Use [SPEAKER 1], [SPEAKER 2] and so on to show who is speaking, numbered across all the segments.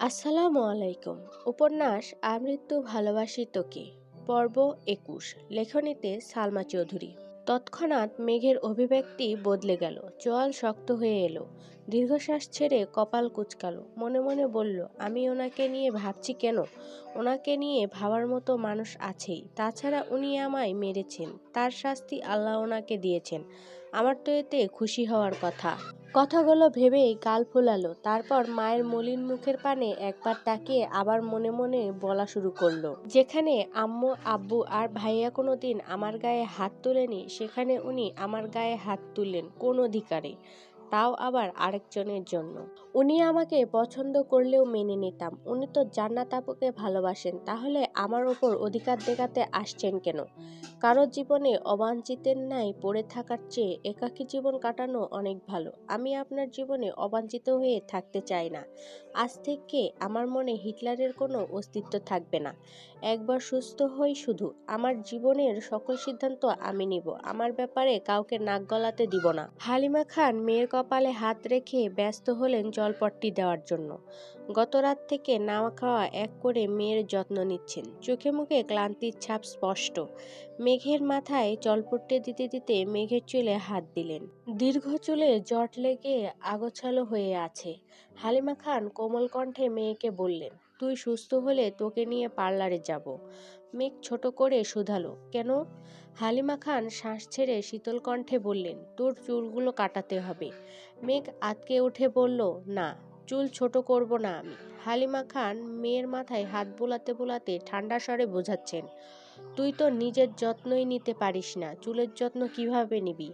[SPEAKER 1] আসসালামু আলাইকুম। উপন্যাস আমৃত্যু ভালোবাসি তোকে পর্ব একুশ। লেখনীতে সালমা চৌধুরী। তৎক্ষণাৎ মেঘের অভিব্যক্তি বদলে গেল। চোয়াল শক্ত হয়ে এলো। দীর্ঘশ্বাস ছেড়ে কপাল কুচকালো। মনে মনে বলল, আমি ওনাকে নিয়ে ভাবছি কেন? ওনাকে নিয়ে ভাবার মতো মানুষ আছেই। তাছাড়া উনি আমায় মেরেছেন। তার শাস্তি আল্লাহ ওনাকে দিয়েছেন। আমার তো এতে খুশি হওয়ার কথা। কথাগুলো ভেবেই গাল ফোলালো, তারপর মায়ের মলিন মুখের পানে একবার তাকিয়ে আবার মনে মনে বলা শুরু করল, যেখানে আম্মু, আব্বু আর ভাইয়া কোনো দিন আমার গায়ে হাত তোলেনি, সেখানে উনি আমার গায়ে হাত তুললেন কোন অধিকারে, তাও আবার আরেকজনের জন্য। উনি আমাকে পছন্দ করলেও মেনে নিতাম। উনি তো জান্নাত আপুকে ভালোবাসেন, তাহলে আমার ওপর অধিকার দেখাতে আসছেন কেন? কারও জীবনে অবাঞ্ছিতের ন্যায় পড়ে থাকার চেয়ে একাকী জীবন কাটানো অনেক ভালো। আমি আপনার জীবনে অবাঞ্ছিত হয়ে থাকতে চাই না। আজ থেকে আমার মনে হিটলারের কোনো অস্তিত্ব থাকবে না। একবার সুস্থ হই শুধু। আমার জীবনের সকল সিদ্ধান্ত আমি নিব। আমার ব্যাপারে কাউকে নাক গলাতে দিব না। হালিমা খান মেয়ের কপালে হাত রেখে ব্যস্ত হলেন জলপট্টি দেওয়ার জন্য। গত রাত থেকে নাওয়া খাওয়া এক করে মেয়ের যত্ন নিচ্ছেন। চোখে মুখে ক্লান্তির ছাপ স্পষ্ট। মেঘের মাথায় জলপট্টি দিতে দিতে মেঘের চুলে হাত দিলেন। দীর্ঘ চুলে জট লেগে আগোছালো হয়ে আছে। হালিমা খান কোমল কণ্ঠে মেয়েকে বললেন, তুই সুস্থ হলে তোকে নিয়ে পার্লারে যাব। মেঘ ছোট করে শুধালো, কেন? হালিমা খান শ্বাস ছেড়ে শীতল কণ্ঠে বললেন, তোর চুলগুলো কাটাতে হবে। মেঘ আতকে উঠে বলল, না, চুল ছোট করব না আমি। হালিমা খান মেয়ের মাথায় হাত বোলাতে বোলাতে ঠান্ডা স্বরে বোঝাচ্ছেন, তুই তো নিজের যত্নই নিতে পারিস না, চুলের যত্ন কীভাবে নিবি?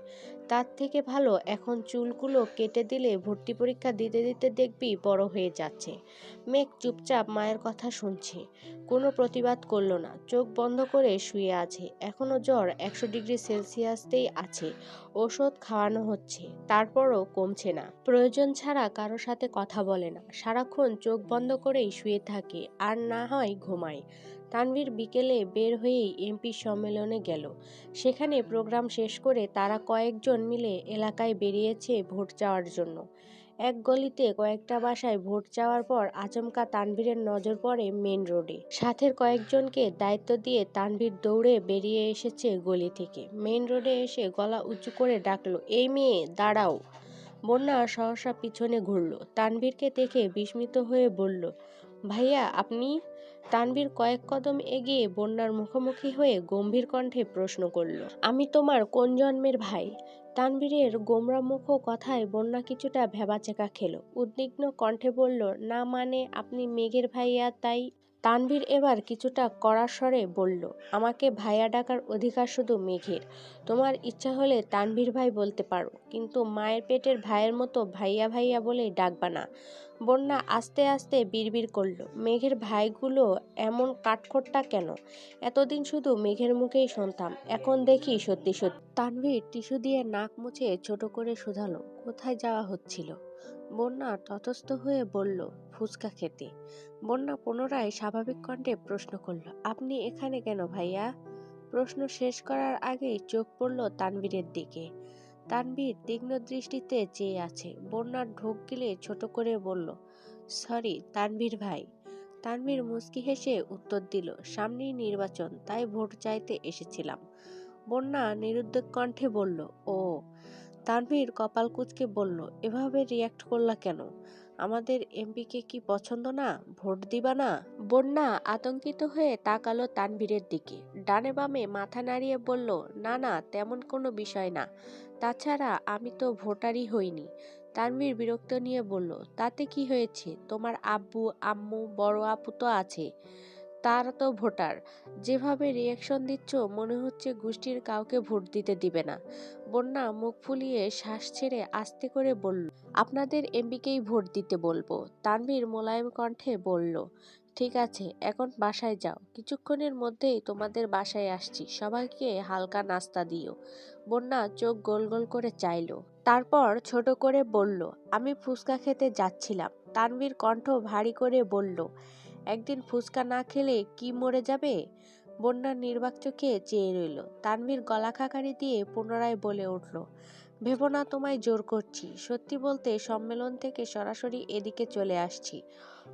[SPEAKER 1] তার থেকে ভালো, এখন চুলগুলো কেটে দিলে ভর্তি পরীক্ষা দিতে দিতে দেখবি বড় হয়ে যাচ্ছে। মেঘ চুপচাপ মায়ের কথা শুনছে। কোনো প্রতিবাদ করল না। চোখ বন্ধ করে শুয়ে আছে। এখনও জ্বর একশো ডিগ্রি সেলসিয়াসতেই আছে। ওষুধ খাওয়ানো হচ্ছে। তারপরও কমছে না। প্রয়োজন ছাড়া কারও সাথে কথা বলে না। সারাক্ষণ চোখ বন্ধ করেই শুয়ে থাকে। আর না হয় ঘুমায়। তানভীর বিকেলে বের হয়েই এমপি সম্মেলনে গেল। সেখানে প্রোগ্রাম শেষ করে তারা কয়েকজন মিলে এলাকায় বেরিয়েছে ভোট চাওয়ার জন্য। এক গলিতে কয়েকটা বাসায় ভোট চাওয়ার পর আচমকা তানভীরের নজর পড়ে মেন রোডে। সাথের কয়েকজনকে দায়িত্ব দিয়ে তানভীর দৌড়ে বেরিয়ে এসেছে গলি থেকে। মেন রোডে এসে গলা উঁচু করে ডাকলো, এই মেয়ে, দাঁড়াও। বন্যা সহসা পিছনে ঘুরল। তানভীরকে দেখে বিস্মিত হয়ে বলল, ভাইয়া, আপনি? তানভীর কয়েক কদম এগিয়ে বন্যার মুখোমুখি হয়ে গম্ভীর কণ্ঠে প্রশ্ন করল, আমি তোমার কোন জন্মের ভাই? তানভীরের গোমরা মুখ কথায় বন্যা কিছুটা ভেবাচেকা খেল। উদ্বিগ্ন কণ্ঠে বলল, না মানে আপনি মেঘের ভাইয়া, তাই? তানভীর এবার কিছুটা কড়া স্বরে বলল, আমাকে ভাইয়া ডাকার অধিকার শুধু মেঘের। তোমার ইচ্ছা হলে তানভীর ভাই বলতে পারো, কিন্তু মায়ের পেটের ভাইয়ের মতো ভাইয়া ভাইয়া বলে ডাকবা না। বন্যা আস্তে আস্তে বিড়বিড় করল। মেঘের ভাইগুলো এমন কাঠখোট্টা কেন? এতদিন শুধু মেঘের মুখেই শুনতাম, এখন দেখি সত্যি সত্যি। তানভীর টিস্যু দিয়ে নাক মুছে ছোট করে শুধালো, কোথায় যাওয়া হচ্ছিল? বন্যা ততস্থ হয়ে বলল, ফুচকা খেতে। বন্যা পুনরায় স্বাভাবিক কণ্ঠে প্রশ্ন করল, আপনি এখানে কেন ভাইয়া? প্রশ্ন শেষ করার আগেই চোখ পড়ল তানবীরের দিকে। তানবীর তীক্ষ্ণ দৃষ্টিতে চেয়ে আছে। বন্যার ঢোক গিলে ছোট করে বলল, সরি, তানভীর ভাই। তানভীর মুচকি হেসে উত্তর দিল, সামনেই নির্বাচন, তাই ভোট চাইতে এসেছিলাম। বন্যা নিরুদ্বেগ কণ্ঠে বলল, ও। তানভীর কপাল কুচকে বলল, এভাবে রিয়াক্ট করলা কেন? আমাদের এমপিকে কি পছন্দ না? ভোট দিবা না? বন্যা আতঙ্কিত হয়ে তাকালো তানভীরের দিকে। ডানে বামে মাথা নাড়িয়ে বলল, না না, তেমন কোনো বিষয় না। তাছাড়া আমি তো ভোটারই হইনি। তানভীর বিরক্ত নিয়ে বলল, তাতে কি হয়েছে? তোমার আব্বু, আম্মু, বড় আপু তো আছে। তারা তো ভোটার। যেভাবে রিয়াকশন দিচ্ছ, মনে হচ্ছে গোষ্ঠীর কাউকে ভোট দিতে দিবে না। বন্যা মুখ ফুলিয়ে শ্বাস ছেড়ে আস্তে করে বলল, আপনাদের এমবিকেই ভোট দিতে বলব। তানভীর মোলায়েম কণ্ঠে বলল, ঠিক আছে, এখন বাসায় যাও। কিছুক্ষণের মধ্যেই তোমাদের বাসায় আসছি। সবাইকে হালকা নাস্তা দিও। বন্যা চোখ গোল গোল করে চাইল। তারপর ছোট করে বলল, আমি ফুচকা খেতে যাচ্ছিলাম। তানভীর কণ্ঠ ভারী করে বলল একদিন ফুচকা না খেলে কি মরে যাবে? বন্যার নির্বাক চোখে চেয়ে রইল। তানভীর গলা খাকারি দিয়ে পুনরায় বলে উঠল, ভেবো না, তোমায় জোর করছি। সত্যি বলতে সম্মেলন থেকে সরাসরি এদিকে চলে আসছি।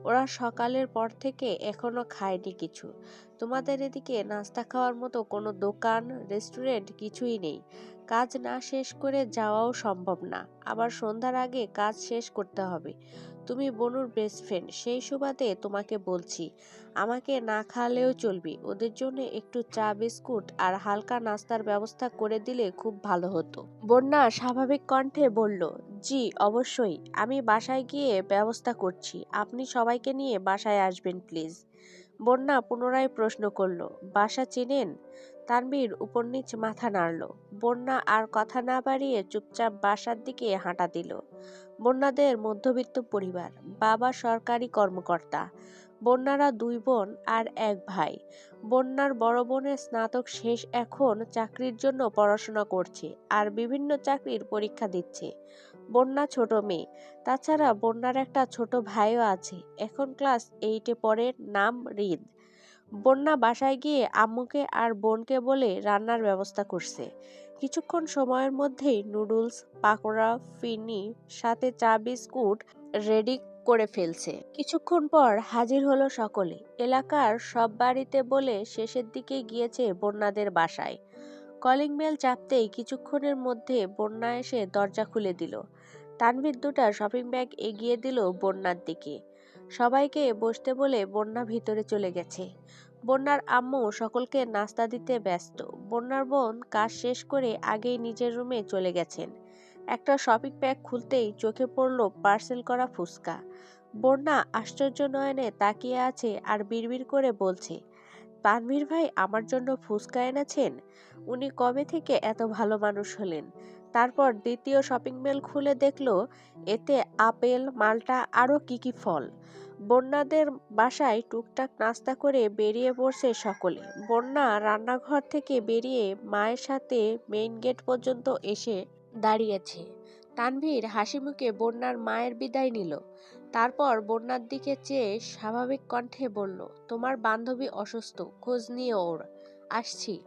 [SPEAKER 1] ওরা সকালের পর থেকে এখনও খায়নি কিছু। তোমাদের এদিকে নাস্তা খাওয়ার মতো কোনো দোকান, রেস্টুরেন্ট কিছুই নেই। কাজ না শেষ করে যাওয়াও সম্ভব না। আবার সন্ধ্যার আগে কাজ শেষ করতে হবে। তুমি বনুর বেস্ট ফ্রেন্ড সেই সুবাদে তোমাকে বলছি, আমাকে না খাওয়ালেও চলবে। ওদের জন্য একটু চা, বিস্কুট আর হালকা নাস্তার ব্যবস্থা করে দিলে খুব ভালো হতো। বন্যা স্বাভাবিক কণ্ঠে বলল, জি, অবশ্যই। আমি বাসায় গিয়ে ব্যবস্থা করছি। আপনি সবাইকে নিয়ে বাসায় আসবেন প্লিজ বন্যা পুনরায় প্রশ্ন করল, বাসা চেনেন? তানবীর উপর নিচ মাথা নাড়ল। বন্যা আর কথা না বাড়িয়ে চুপচাপ বাসার দিকে হাঁটা দিল। বন্যাদের মধ্যবিত্ত পরিবার, বাবা সরকারি কর্মকর্তা বন্যারা দুই বোন আর এক ভাই। বন্যার বড় বোনের স্নাতক শেষ এখন চাকরির জন্য পড়াশোনা করছে আর বিভিন্ন চাকরির পরীক্ষা দিচ্ছে। বন্যা ছোট মেয়ে। তাছাড়া বন্যার একটা ছোট ভাইও আছে। এখন ক্লাস এইটে পড়ে, নাম রিদ বন্যা বাসায় গিয়ে আম্মুকে আর বোনকে বলে রান্নার ব্যবস্থা করছে। কিছুক্ষণ সময়ের মধ্যেই নুডলস, পাকোড়া, ফিনি, সাথে চা বিস্কুট, রেডি করে ফেলছে। কিছুক্ষণ পর হাজির হলো সকলে। এলাকার সব বাড়িতে বলে শেষের দিকে গিয়েছে বন্যাদের বাসায়। কলিং বেল চাপতেই কিছুক্ষণের মধ্যে বন্যা এসে দরজা খুলে দিল। তানভীর দুটা শপিং ব্যাগ এগিয়ে দিল বন্যার দিকে। সবাইকে বসতে বলে বন্যা ভিতরে চলে গেছে। বন্যার আম্মু সকলকে নাস্তা দিতে ব্যস্ত। বন্যার বোন কাজ শেষ করে আগেই নিজের রুমে চলে গেছেন। একটা শপিং ব্যাগ খুলতেই চোখে পড়ল পার্সেল করা ফুচকা। বন্যা আশ্চর্য নয়নে তাকিয়ে আছে আর বিড়বিড় করে বলছে, তানভীর ভাই আমার জন্য ফুচকা এনেছেন? উনি কবে থেকে এত ভালো মানুষ হলেন? তারপর দ্বিতীয় শপিং মেল খুলে দেখল, এতে আপেল, মালটা, আরও কি কি ফল। বন্যাদের বাসায় টুকটাক নাস্তা করে বেরিয়ে পড়ছে সকলে। বন্যা রান্নাঘর থেকে বেরিয়ে মায়ের সাথে মেইন গেট পর্যন্ত এসে দাঁড়িয়েছে। তানভীর হাসি মুখে বন্যার মায়ের বিদায় নিল। তারপর বন্যার দিকে চেয়ে স্বাভাবিক কণ্ঠে বলল, তোমার বান্ধবী অসুস্থ, খোঁজ নিয়ে ওর। আসছি।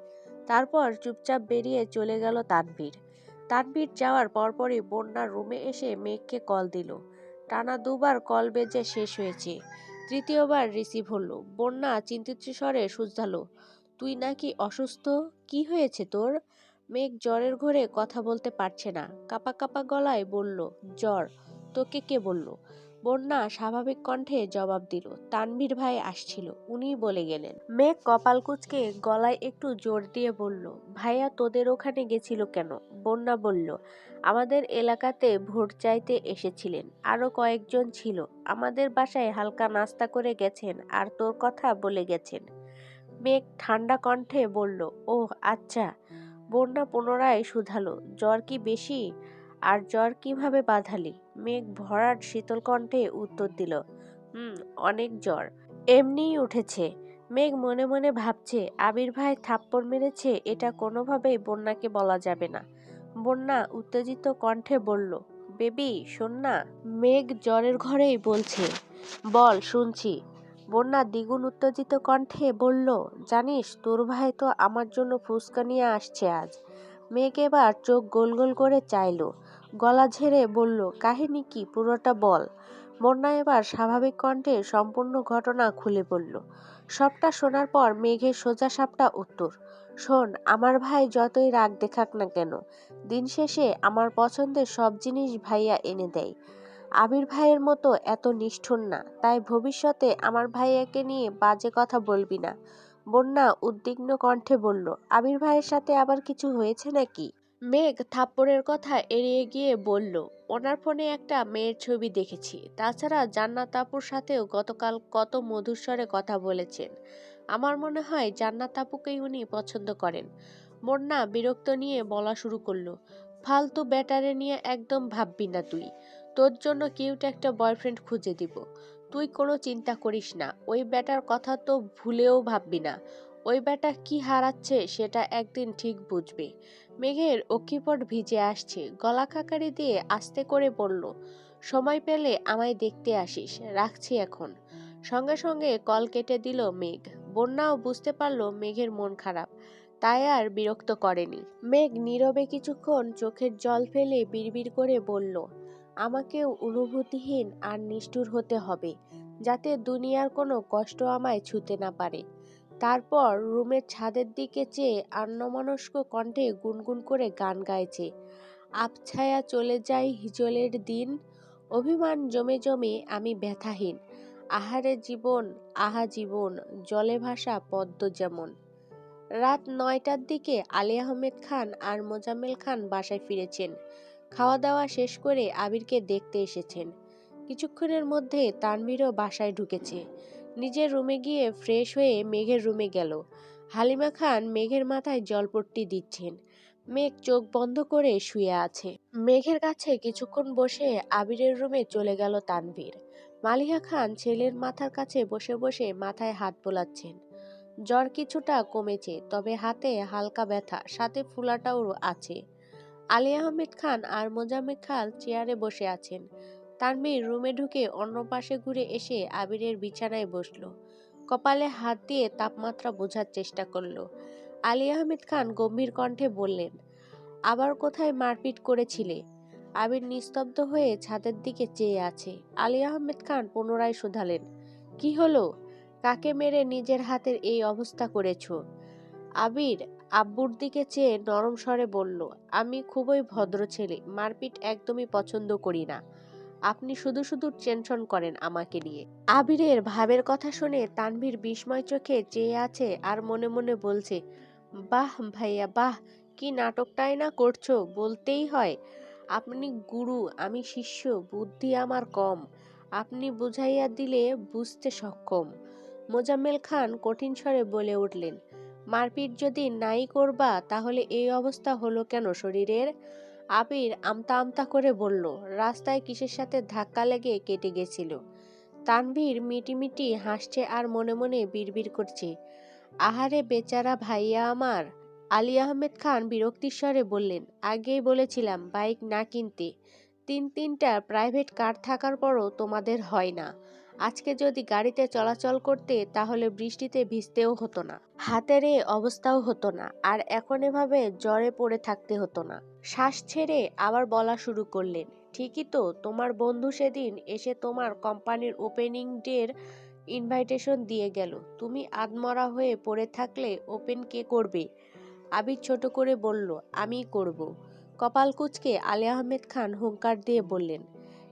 [SPEAKER 1] তারপর চুপচাপ বেরিয়ে চলে গেল তানভীর। তানভীর যাওয়ার পরপরই বন্যার রুমে এসে মেঘকে কল দিল। টানা দুবার কল বেজে শেষ হয়েছে। তৃতীয়বার রিসিভ হলো। বন্যা চিন্তিত স্বরে শুধালো, তুই নাকি অসুস্থ? কি হয়েছে তোর? মেঘ জ্বরের ঘরে কথা বলতে পারছে না। কাপা কাপা গলায় বলল, জ্বর, তোকে কে বলল? বন্যা স্বাভাবিক কণ্ঠে জবাব দিল, তানভীর ভাই আসছিল উনি বলে গেলেন। মেঘ কপাল কুচকে গলায় একটু জোর দিয়ে বলল, ভাইয়া, তোদের ওখানে গেছিল কেন? বন্যা বলল, আমাদের এলাকাতে ভোট চাইতে এসেছিলেন আরও কয়েকজন ছিল, আমাদের বাসায় হালকা নাস্তা করে গেছেন আর তোর কথা বলে গেছেন। মেঘ ঠান্ডা কণ্ঠে বলল, ওহ আচ্ছা। বন্যা পুনরায় শুধালো। জ্বর কি বেশি? আর জ্বর কীভাবে বাঁধালি? মেঘ ভরাট শীতল কণ্ঠে উত্তর দিল, হুম, অনেক জ্বর। এমনিই উঠেছে। মেঘ মনে মনে ভাবছে, আবির ভাই থাপ্পড় মেরেছে, এটা কোনোভাবেই বন্যাকে বলা যাবে না। বন্যা উত্তেজিত কণ্ঠে বলল, বেবি, শোন না। মেঘ জ্বরের ঘরেই বলছে, বল, শুনছি। বন্যা দ্বিগুণ উত্তেজিত কণ্ঠে বলল, জানিস, তোর ভাই তো আমার জন্য ফুসকা নিয়ে আসছে আজ। মেঘ এবার চোখ গোল গোল করে চাইল। গলা ঝেড়ে বলল, কাহিনী কি, পুরোটা বল। বন্যা এবার স্বাভাবিক কণ্ঠে সম্পূর্ণ ঘটনা খুলে বলল। সবটা শোনার পর মেঘের সোজা সাপটা উত্তর, শোন, আমার ভাই যতই রাগ দেখাক না কেন, দিন শেষে আমার পছন্দের সব জিনিস ভাইয়া এনে দেয়। আবির ভাইয়ের মতো এত নিষ্ঠুর না, তাই ভবিষ্যতে আমার ভাইয়াকে নিয়ে বাজে কথা বলবি না। বন্যা উদ্বিগ্ন কণ্ঠে বলল, আবির ভাইয়ের সাথে আবার কিছু হয়েছে নাকি? মেঘ থাপ্পড়ের কথা এড়িয়ে গিয়ে বলল, ওনার ফোনে একটা মেয়ের ছবি দেখেছি, তাছাড়া জান্নাত আপুর সাথেও গতকাল কত মধুস্বরে কথা বলেছেন। আমার মনে হয় জান্নাত আপুকেই উনি পছন্দ করেন। বন্যা বিরক্ত নিয়ে বলা শুরু করল, ফালতু ব্যাটারে নিয়ে একদম ভাববি না তুই। তোর জন্য কিউট একটা বয়ফ্রেন্ড খুঁজে দিব। তুই কোনো চিন্তা করিস না। ওই ব্যাটার কথা তো ভুলেও ভাববি না। ওই ব্যাটা কি হারাচ্ছে সেটা একদিন ঠিক বুঝবে। মেঘের অকিপট ভিজে আসছে। গলা খাকারি দিয়ে আস্তে করে বলল, সময় পেলে আমায় দেখতে আসিস। রাখছি এখন। সঙ্গে সঙ্গে কল কেটে দিল মেঘ। বন্যাও বুঝতে পারল মেঘের মন খারাপ। তাই আর বিরক্ত করেনি। মেঘ নীরবে কিছুক্ষণ চোখের জল ফেলে বিড়বিড় করে বলল আমাকেও অনুভূতিহীন আর নিষ্ঠুর হতে হবে, যাতে দুনিয়ার কোনো কষ্ট আমায় ছুতে না পারে। তারপর রুমের ছাদের দিকে চেয়ে অন্যমনস্ক কণ্ঠে গুনগুন করে গান গাইছে, আবছায়া চলে যায় হিজলের দিন, অভিমান জমে জমে আমি ব্যথাহীন, আহারে জীবন, আহা জীবন, জলে ভাসা পদ্ম যেমন। রাত নয়টার দিকে আলী আহমেদ খান আর মোজাম্মেল খান বাসায় ফিরেছেন খাওয়া দাওয়া শেষ করে আবিরকে দেখতে এসেছেন। কিছুক্ষণের মধ্যে তানভীরও বাসায় ঢুকেছে। নিজের রুমে গিয়ে ফ্রেশ হয়ে মেঘের রুমে গেল। হালিমা খান মেঘের মাথায় জলপট্টি দিচ্ছেন। মেঘ চোখ বন্ধ করে শুয়ে আছে। মেঘের কাছে কিছুক্ষণ বসে আবিরের রুমে চলে গেল তানভীর। মালিহা খান ছেলের মাথার কাছে বসে বসে মাথায় হাত বোলাচ্ছেন। জ্বর কিছুটা কমেছে, তবে হাতে হালকা ব্যথা, সাথে ফুলাটাও আছে। আলী আহমেদ খান আর মোজাম্মেদ খাল চেয়ারে বসে আছেন। তার মেয়ে রুমে ঢুকে অন্য পাশে ঘুরে এসে আবিরের বিছানায় বসল। কপালে হাত দিয়ে তাপমাত্রা বোঝার চেষ্টা করল। আলী আহমেদ খান গম্ভীর কণ্ঠে বললেন, আবার কোথায় মারপিট করেছিলে? আবির নিস্তব্ধ হয়ে ছাদের দিকে চেয়ে আছে। আলী আহমেদ খান পুনরায় শুধালেন, কি হলো? কাকে মেরে নিজের হাতের এই অবস্থা করেছ? আবির আব্বুর দিকে চেয়ে নরম স্বরে বলল, আমি খুবই ভদ্র ছেলে, মারপিট একদমই পছন্দ করি না। আপনি শুধু শুধু টেনশন করেন আমাকে নিয়ে। আবিরের ভাবের কথা শুনে তানভীর বিস্ময় চোখে চেয়ে আছে আর মনে মনে বলছে, বাহ ভাইয়া, বাহ, কি নাটকটাই না করছ, বলতেই হয়। আপনি গুরু, আমি শিষ্য, বুদ্ধি আমার কম। আপনি বুঝাইয়া দিলে বুঝতে সক্ষম। মোজাম্মেল খান কঠিন স্বরে বলে উঠলেন মারপিট যদি নাই করবা, তাহলে এই অবস্থা হলো কেন শরীরের? আবির আমতা আমতা করে বলল, রাস্তায় কিসের সাথে ধাক্কা লেগে কেটে গেছিল? তানভীর মিটিমিটি হাসছে আর মনে মনে বিড়বিড় করছে। আহারে বেচারা ভাইয়া আমার। আলী আহমেদ খান বিরক্তির স্বরে বললেন, আগেই বলেছিলাম বাইক না কিনতে। তিন তিনটা প্রাইভেট কার থাকার পরও তোমাদের হয় না। আজকে যদি গাড়িতে চলাচল করতে, তাহলে বৃষ্টিতে ভিজতেও হতো না। হাতের এ অবস্থাও হতো না, আর এখন এভাবে জ্বরে পড়ে থাকতে হতো না। শ্বাস ছেড়ে আবার বলা শুরু করলেন, ঠিকই তো, তোমার বন্ধু সেদিন এসে তোমার কোম্পানির ওপেনিং ডের ইনভাইটেশন দিয়ে গেল। তুমি আদমরা হয়ে পড়ে থাকলে ওপেন কে করবে? আবির ছোট করে বলল আমি করব। কপাল কুচকে আলী আহমেদ খান হুঙ্কার দিয়ে বললেন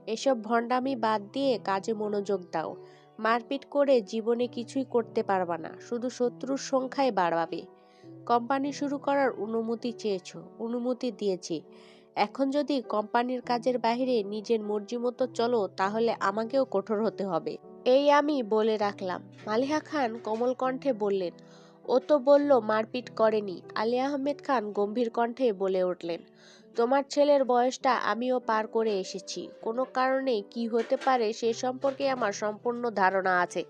[SPEAKER 1] এসব ভণ্ডামি বাদ দিয়ে কাজে মনোযোগ দাও। মারপিট করে জীবনে কিছুই করতে পারবা না, শুধু শত্রুর সংখ্যাই বাড়াবে। কোম্পানি শুরু করার অনুমতি চেয়েছ, অনুমতি দিয়েছি। এখন যদি কোম্পানির কাজের বাইরে নিজের মর্জি মতো চলো, তাহলে আমাকেও কঠোর হতে হবে। এই আমি বলে রাখলাম। মালিহা খান কোমল কণ্ঠে বললেন, ও তো বলল মারপিট করেনি। আলী আহমেদ খান গম্ভীর কণ্ঠে বলে উঠলেন তোমার ছেলের বয়সটা আমিও পার করে এসেছি। কোনো কারণে কি হতে পারে সে সম্পর্কে আমার সম্পূর্ণ ধারণা আছে।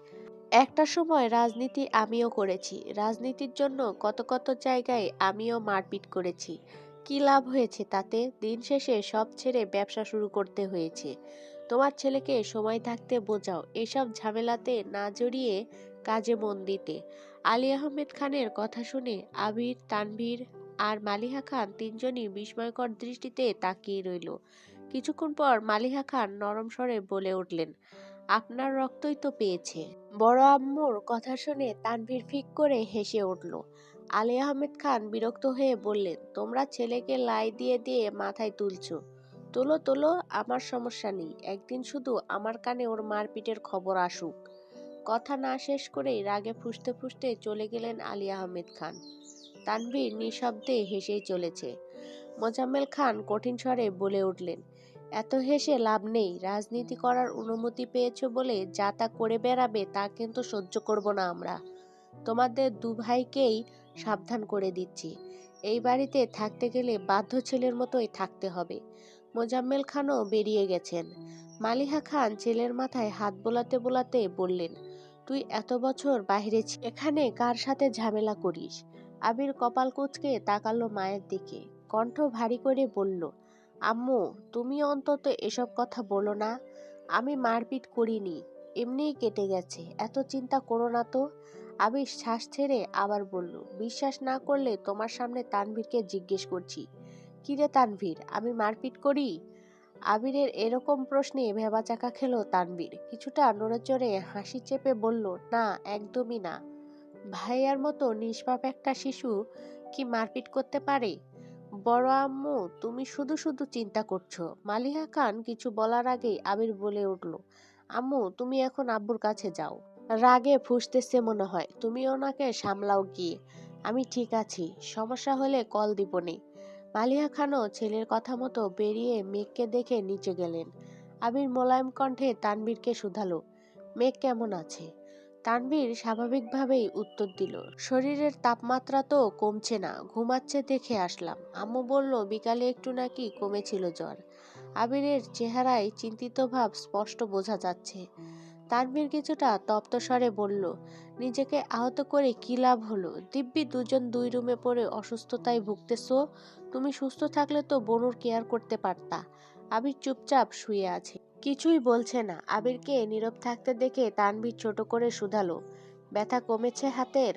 [SPEAKER 1] একটা সময় রাজনীতি আমিও করেছি। রাজনীতির জন্য কত কত জায়গায় আমিও মারপিট করেছি। কি লাভ হয়েছে তাতে? দিন শেষে সব ছেড়ে ব্যবসা শুরু করতে হয়েছে। তোমার ছেলেকে সময় থাকতে বোঝাও, এসব ঝামেলাতে না জড়িয়ে কাজে মন দিতে। আলী আহমেদ খানের কথা শুনে আবির, তানভীর আর মালিহা খান তিনজনই বিস্ময়কর দৃষ্টিতে তাকিয়ে রইল। কিছুক্ষণ পর মালিহা খান নরম স্বরে বলে উঠলেন, আপনার রক্তই তো পেয়েছে। বড় আম্মুর কথা শুনে তানভীর ফিক করে হেসে উঠল। আলী আহমেদ খান বিরক্ত হয়ে বললেন, তোমরা ছেলেকে লাই দিয়ে দিয়ে মাথায় তুলছো। তোলো তোলো, আমার সমস্যা নেই। একদিন শুধু আমার কানে ওর মারপিটের খবর আসুক। কথা না শেষ করেই রাগে ফুসতে ফুসতে চলে গেলেন আলী আহমেদ খান। তানভীর নিঃশব্দে হেসেই চলেছে। মোজাম্মেল খান কঠিন স্বরে বলে উঠলেন, এত হেসে লাভ নেই, রাজনীতি করার অনুমতি পেয়েছ বলে যা তা করে বেড়াবে তা কিন্তু সহ্য করব না আমরা। তোমাদের দু ভাইকেই সাবধান করে দিচ্ছি। এই বাড়িতে থাকতে গেলে বাধ্য ছেলের মতোই থাকতে হবে। মোজাম্মেল খানও বেরিয়ে গেছেন। মালিহা খান ছেলের মাথায় হাত বোলাতে বোলাতে বললেন, তুই এত বছর বাইরে এখানে কার সাথে ঝামেলা করিস? আবির কপাল কুচকে তাকালো মায়ের দিকে। কণ্ঠ ভারী করে বলল, আম্মু, তুমি অন্তত এসব কথা বলো না। আমি মারপিট করিনি, এমনিই কেটে গেছে, এত চিন্তা করো না তো। আবির শ্বাস ছেড়ে আবার বলল, বিশ্বাস না করলে তোমার সামনে তানভীরকে জিজ্ঞেস করছি। কিরে তানভীর, আমি মারপিট করি? আবিরের এরকম প্রশ্নে ভেবাচাকা খেল তানবীর কিছুটা নড়েচড়ে হাসি চেপে বলল, না, একদমই না। ভাইয়ার মতো নিষ্পাপ একটা শিশু কি মারপিট করতে পারে? বড় আম্মু, তুমি শুধু শুধু চিন্তা করছ। মালিহা খান কিছু বলার আগেই আবির বলে উঠল, আম্মু, তুমি এখন আব্বুর কাছে যাও। রাগে ফুসতেছে মনে হয়, তুমি ওনাকে সামলাও গিয়ে। আমি ঠিক আছি, সমস্যা হলে কল দিবনে মালিহা খানও ছেলের কথা মতো বেরিয়ে মেঘকে দেখে নিচে গেলেন। আবির মোলায়েম কণ্ঠে তানবীরকে শুধালো, মেঘ কেমন আছে? তানবীর স্বাভাবিকভাবেই উত্তর দিল, শরীরের তাপমাত্রা তো কমছে না, ঘুমাচ্ছে দেখে আসলাম। আম্মু বলল, বিকালে একটু নাকি কমেছিল জ্বর। আবিরের চেহারায় চিন্তিত ভাব স্পষ্ট বোঝা যাচ্ছে। তানবীর কিছুটা তপ্ত স্বরে বলল, নিজেকে আহত করে কি লাভ হলো? দিব্যি দুজন দুই রুমে পড়ে অসুস্থতায় ভুগতেছো? তুমি সুস্থ থাকলে তো বনুর কেয়ার করতে পারতা। আবির চুপচাপ শুয়ে আছে। কিছুই বলছে না। আবিরকে নীরব থাকতে দেখে তানভীর ছোট করে শুধালো। ব্যথা কমেছে হাতের?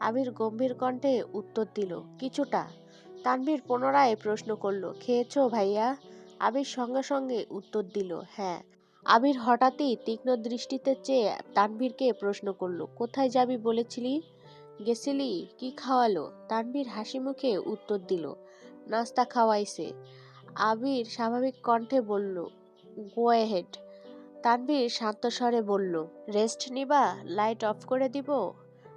[SPEAKER 1] আবির গম্ভীর কণ্ঠে উত্তর দিল, কিছুটা। তানভীর পুনরায় প্রশ্ন করল, খেয়েছো ভাইয়া? আবির সঙ্গে সঙ্গে উত্তর দিল হ্যাঁ। আবির হঠাৎই তীক্ষ্ণ দৃষ্টিতে চেয়ে তানভীরকে প্রশ্ন করল, কোথায় যাবি বলেছিলি? গেছিলি? কি খাওয়ালো? তানভীর হাসি মুখে উত্তর দিল, নাস্তা খাওয়াইছে। আবির স্বাভাবিক কণ্ঠে বলল গো হেড তানভীর শান্ত স্বরে বলল, রেস্ট নিবা, লাইট অফ করে দিব।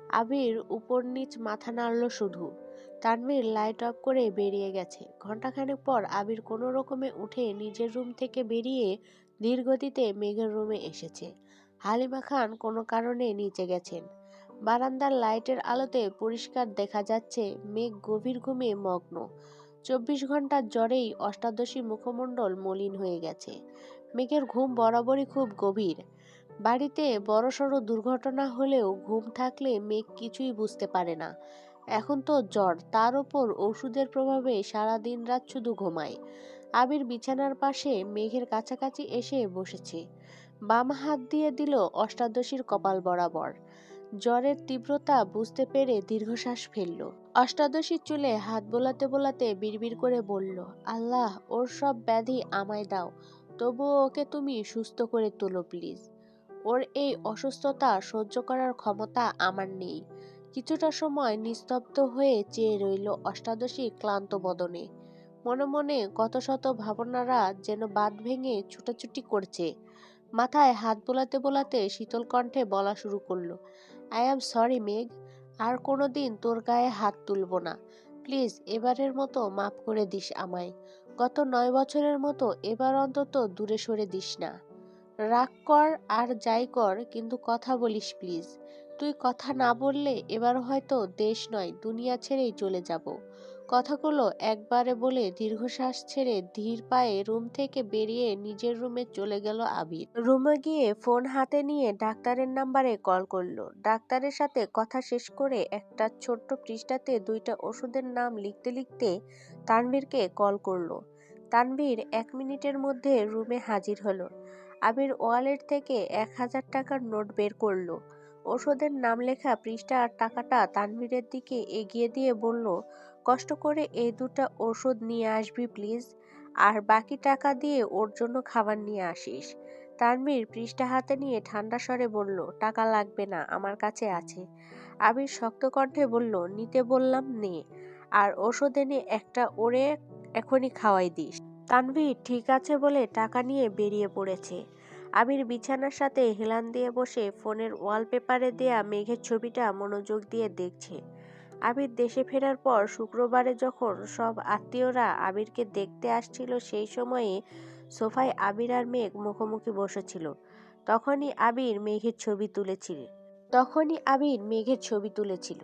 [SPEAKER 1] আবির উপর নিচ মাথা নাড়ল শুধু। তানভীর লাইট অফ করে বেরিয়ে গেছে। ঘন্টাখানেক পর আবির কোনো রকমে উঠে নিজের রুম থেকে বেরিয়ে ধীরগতিতে মেঘের রুমে এসেছে। হালিমা খান কোনো কারণে নিচে গেছেন। বারান্দার লাইটের আলোতে পরিষ্কার দেখা যাচ্ছে মেঘ গভীর ঘুমে মগ্ন। চব্বিশ ঘণ্টার জ্বরেই অষ্টাদশী মুখমণ্ডল মলিন হয়ে গেছে। মেঘের ঘুম বরাবরই খুব গভীর। বাড়িতে বড়সড় দুর্ঘটনা হলেও ঘুম থাকলে মেঘ কিছুই বুঝতে পারে না। এখন তো জ্বর তার ওপর ওষুধের প্রভাবে সারা দিন রাত শুধু ঘুমায় আবির বিছানার পাশে মেঘের কাছাকাছি এসে বসেছে। বাম হাত দিয়ে দিল অষ্টাদশীর কপাল বরাবর। জ্বরের তীব্রতা বুঝতে পেরে দীর্ঘশ্বাস ফেলল। অষ্টাদশীর চুলে হাত বোলাতে বোলাতে বিড়বিড় করে বলল আল্লাহ ওর সব ব্যাধি আমায় দাও। তবুও ওকে তুমি সুস্থ করে তোলো, প্লিজ। ওর এই অসুস্থতা সহ্য করার ক্ষমতা আমার নেই। কিছুটা সময় নিস্তব্ধ হয়ে চেয়ে রইল অষ্টাদশী ক্লান্ত বদনে। মনে মনে কত শত ভাবনারা যেন বাদ ভেঙে ছুটাছুটি করছে। মাথায় হাত বোলাতে বোলাতে শীতল কণ্ঠে বলা শুরু করল, আই অ্যাম সরি, মেঘ। আর কোনো দিন তোর গায়ে হাত তুলব না। প্লিজ, এবারের মতো মাফ করে দিস আমায়। গত নয় বছরের মতো এবার অন্তত দূরে সরে দিস না। রাগ কর আর যাই কর, কিন্তু কথা বলিস প্লিজ। তুই কথা না বললে এবার হয়তো দেশ নয়, দুনিয়া ছেড়েই চলে যাব। কথাগুলো একবারে বলে দীর্ঘশ্বাস ছেড়ে ধীর পায়ে রুম থেকে বেরিয়ে নিজের রুমে চলে গেল আবির। রুমে গিয়ে ফোন হাতে নিয়ে ডাক্তারের নাম্বারে কল করল। ডাক্তারের সাথে কথা শেষ করে একটা ছোট্ট পৃষ্ঠাতে দুইটা ওষুধের নাম লিখতে লিখতে তানভীরকে কল করল। তানবীর এক মিনিটের মধ্যে রুমে হাজির হলো। আবির ওয়ালেট থেকে এক হাজার টাকার নোট বের করল। ওষুধের নাম লেখা পৃষ্ঠা আর টাকাটা তানভীরের দিকে এগিয়ে দিয়ে বলল, কষ্ট করে এই দুটা ওষুধ নিয়ে আসবি প্লিজ, আর বাকি টাকা দিয়ে ওর জন্য খাবার নিয়ে আসিস। তানভীর পৃষ্ঠা হাতে নিয়ে ঠান্ডা স্বরে বলল, টাকা লাগবে না, আমার কাছে আছে। আবির শক্ত কণ্ঠে বলল, নিতে বললাম নে। আর ওষুধ এনে একটা ওরে এখনই খাওয়াই দিস। তানভীর, ঠিক আছে বলে টাকা নিয়ে বেরিয়ে পড়েছে। আবির বিছানার সাথে হেলান দিয়ে বসে ফোনের ওয়ালপেপারে দেয়া মেঘের ছবিটা মনোযোগ দিয়ে দেখছে। আবির দেশে ফেরার পর শুক্রবারে যখন সব আত্মীয়রা আবিরকে দেখতে আসছিল, সেই সময়ে সোফায় আবির আর মেঘ মুখোমুখি বসেছিল। তখনই আবির মেঘের ছবি তুলেছিল। তখনই আবির মেঘের ছবি তুলেছিল।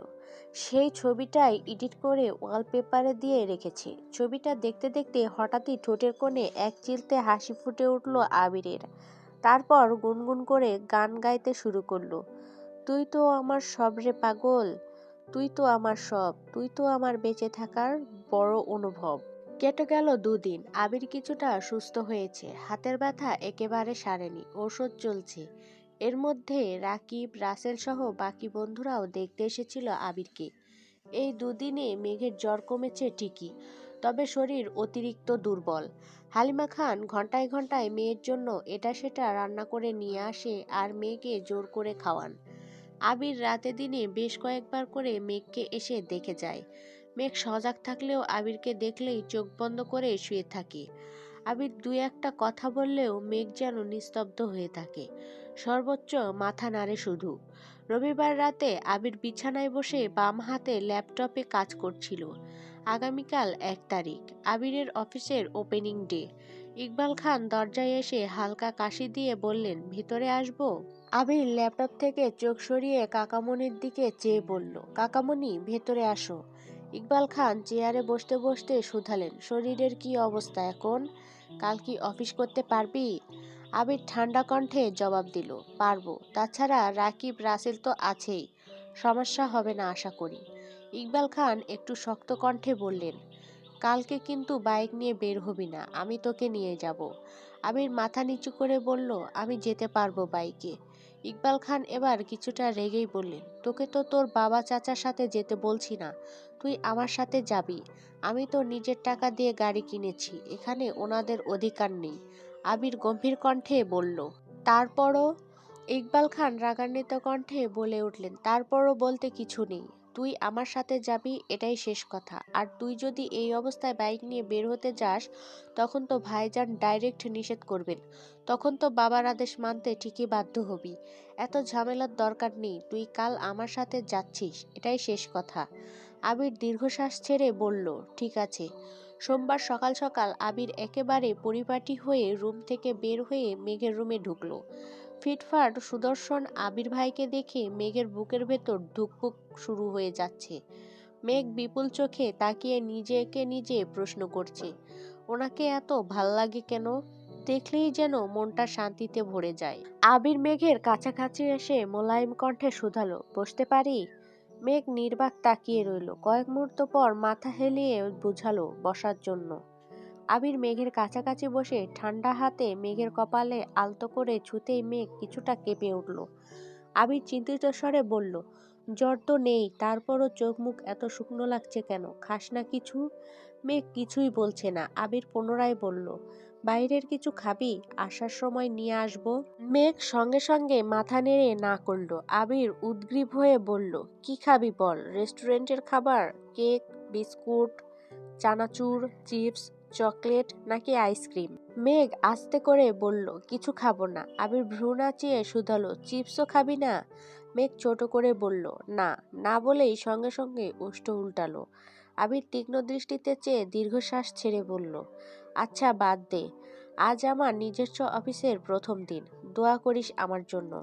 [SPEAKER 1] সেই ছবিটাই এডিট করে ওয়ালপেপারে দিয়ে রেখেছে। ছবিটা দেখতে দেখতে হঠাৎই ঠোঁটের কোণে এক চিলতে হাসি ফুটে উঠল আবিরের। তারপর গুনগুন করে গান গাইতে শুরু করল। তুই তো আমার সব রে পাগল, তুই তো আমার সব, তুই তো আমার বেঁচে থাকার বড় অনুভব কেটে গেল দুদিন। আবির কিছুটা সুস্থ হয়েছে। হাতের ব্যথা একেবারে সারেনি। ওষুধ চলছে। এর মধ্যে রাকিব, রাসেল সহ বাকি বন্ধুরাও দেখতে এসেছিল আবিরকে। এই দুদিনে মেঘের জ্বর কমেছে ঠিকই, তবে শরীর অতিরিক্ত দুর্বল। হালিমা খান ঘন্টায় ঘন্টায় মেয়ের জন্য এটা সেটা রান্না করে নিয়ে আসে আর মেয়েকে জোর করে খাওয়ান। আবির রাতে দিনে বেশ কয়েকবার করে মেঘকে এসে দেখে যায়। মেঘ সজাগ থাকলেও আবিরকে দেখলেই চোখ বন্ধ করে শুয়ে থাকে। আবির দু একটা কথা বললেও মেঘ যেন নিস্তব্ধ হয়ে থাকে। সর্বোচ্চ মাথা নাড়ে শুধু। রবিবার রাতে আবির বিছানায় বসে বাম হাতে ল্যাপটপে কাজ করছিল। আগামীকাল এক তারিখ, আবিরের অফিসের ওপেনিং ডে। ইকবাল খান দরজায় এসে হালকা কাশি দিয়ে বললেন, ভিতরে আসব? আবির ল্যাপটপ থেকে চোখ সরিয়ে কাকামণির দিকে চেয়ে বলল, কাকামণি, ভেতরে আসো। ইকবাল খান চেয়ারে বসতে বসতে শুধালেন, শরীরের কি অবস্থা এখন? কাল কি অফিস করতে পারবি? আবির ঠান্ডা কণ্ঠে জবাব দিল, পারব। তাছাড়া রাকিব, রাসেল তো আছেই, সমস্যা হবে না আশা করি। ইকবাল খান একটু শক্ত কণ্ঠে বললেন, কালকে কিন্তু বাইক নিয়ে বের হবি না, আমি তোকে নিয়ে যাব। আবির মাথা নিচু করে বলল, আমি যেতে পারব বাইকে। ইকবাল খান এবার কিছুটা রেগেই বললেন, তোকে তো তোর বাবা চাচার সাথে যেতে বলছি না, তুই আমার সাথে যাবি। আমি তো নিজের টাকা দিয়ে গাড়ি কিনেছি, এখানে ওনাদের অধিকার নেই। আবির গম্ভীর কণ্ঠে বলল, তারপরও? ইকবাল খান রাগান্বিত কণ্ঠে বলে উঠলেন, তারপরও বলতে কিছু নেই। তুই আমার সাথে যাবি, এটাই শেষ কথা। আর তুই যদি এই অবস্থায় বাইক নিয়ে বের হতে যাস, তখন তো ভাইজান ডাইরেক্ট নিষেধ করবেন। তখন তো বাবার আদেশ মানতে ঠিকই বাধ্য হবি। এত ঝামেলার দরকার নেই, তুই কাল আমার সাথে যাচ্ছিস, এটাই শেষ কথা। আবির দীর্ঘশ্বাস ছেড়ে বলল, ঠিক আছে। সোমবার সকাল সকাল আবির একেবারে পরিপাটি হয়ে রুম থেকে বের হয়ে মেঘের রুমে ঢুকলো। ফিটফাট সুদর্শন আবির ভাইকে দেখে মেঘের বুকের ভেতর ধুকপুক শুরু হয়ে যাচ্ছে। মেঘ বিপুল চোখে তাকিয়ে নিজেকে নিজে প্রশ্ন করছে, ওনাকে এত ভালো লাগে কেন? দেখলেই যেন মনটা শান্তিতে ভরে যায়। আবির মেঘের কাছাকাছি এসে মোলায়েম কণ্ঠে শুধালো, বসতে পারি? মেঘ নির্বাক তাকিয়ে রইল। কয়েক মুহূর্ত পর মাথা হেলিয়ে বুঝালো বসার জন্য। আবির মেঘের কাছাকাছি বসে ঠান্ডা হাতে মেঘের কপালে আলতো করে ছুতেই মেঘ কিছুটা কেঁপে উঠল। আবির চিন্তিত স্বরে বলল, জ্বর তো নেই, তারপরও চোখ মুখ এত শুকনো লাগছে কেন? খাস না কিছু? মেঘ কিছুই বলছে না। আবির পুনরায় বলল বাইরের কিছু খাবি, আসার সময় নিয়ে আসব। মেঘ সঙ্গে সঙ্গে মাথা নেড়ে না করল। আবির উদ্গ্রীব হয়ে বলল, কি খাবি বল? রেস্টুরেন্টের খাবার? কেক, বিস্কুট, চানাচুর, চিপস, চকলেট নাকি আইসক্রিম? মেঘ আস্তে করে বলল, কিছু খাব না। আবির ভ্রু নাচিয়ে শুধালো, চিপসও খাবি না? মেঘ ছোট করে বলল, না। না বলেই সঙ্গে সঙ্গে উষ্ট উল্টালো। আবির তীক্ষ্ণ দৃষ্টিতে চেয়ে দীর্ঘশ্বাস ছেড়ে বলল আচ্ছা বাদ দে। আজ আমার নিজস্ব অফিসের প্রথম দিন। দোয়া করিস আমার জন্য।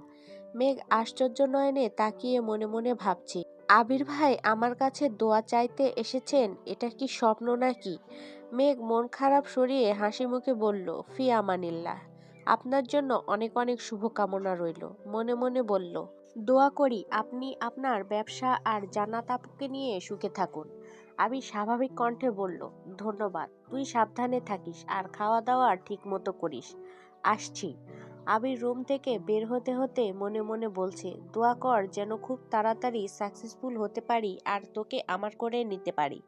[SPEAKER 1] মেঘ আশ্চর্য নয়নে তাকিয়ে মনে মনে ভাবছে, আবির ভাই আমার কাছে দোয়া চাইতে এসেছেন, এটা কি স্বপ্ন নাকি? মেঘ মন খারাপ সরিয়ে হাসি মুখে বলল, ফি আমানিল্লাহ। আপনার জন্য অনেক অনেক শুভকামনা রইল। মনে মনে বলল, দোয়া করি আপনি আপনার ব্যবসা আর জান্নাত আপুকে নিয়ে সুখে থাকুন। আমি স্বাভাবিক কণ্ঠে বলল, ধন্যবাদ, তুই সাবধানে থাকিস আর খাওয়া দাওয়া ঠিক মতো করিস। আসছি। আমি রুম থেকে বের হতে হতে মনে মনে বলছে, দোয়া কর যেন খুব তাড়াতাড়ি সাকসেসফুল হতে পারি আর তোকে আমার করে নিতে পারি।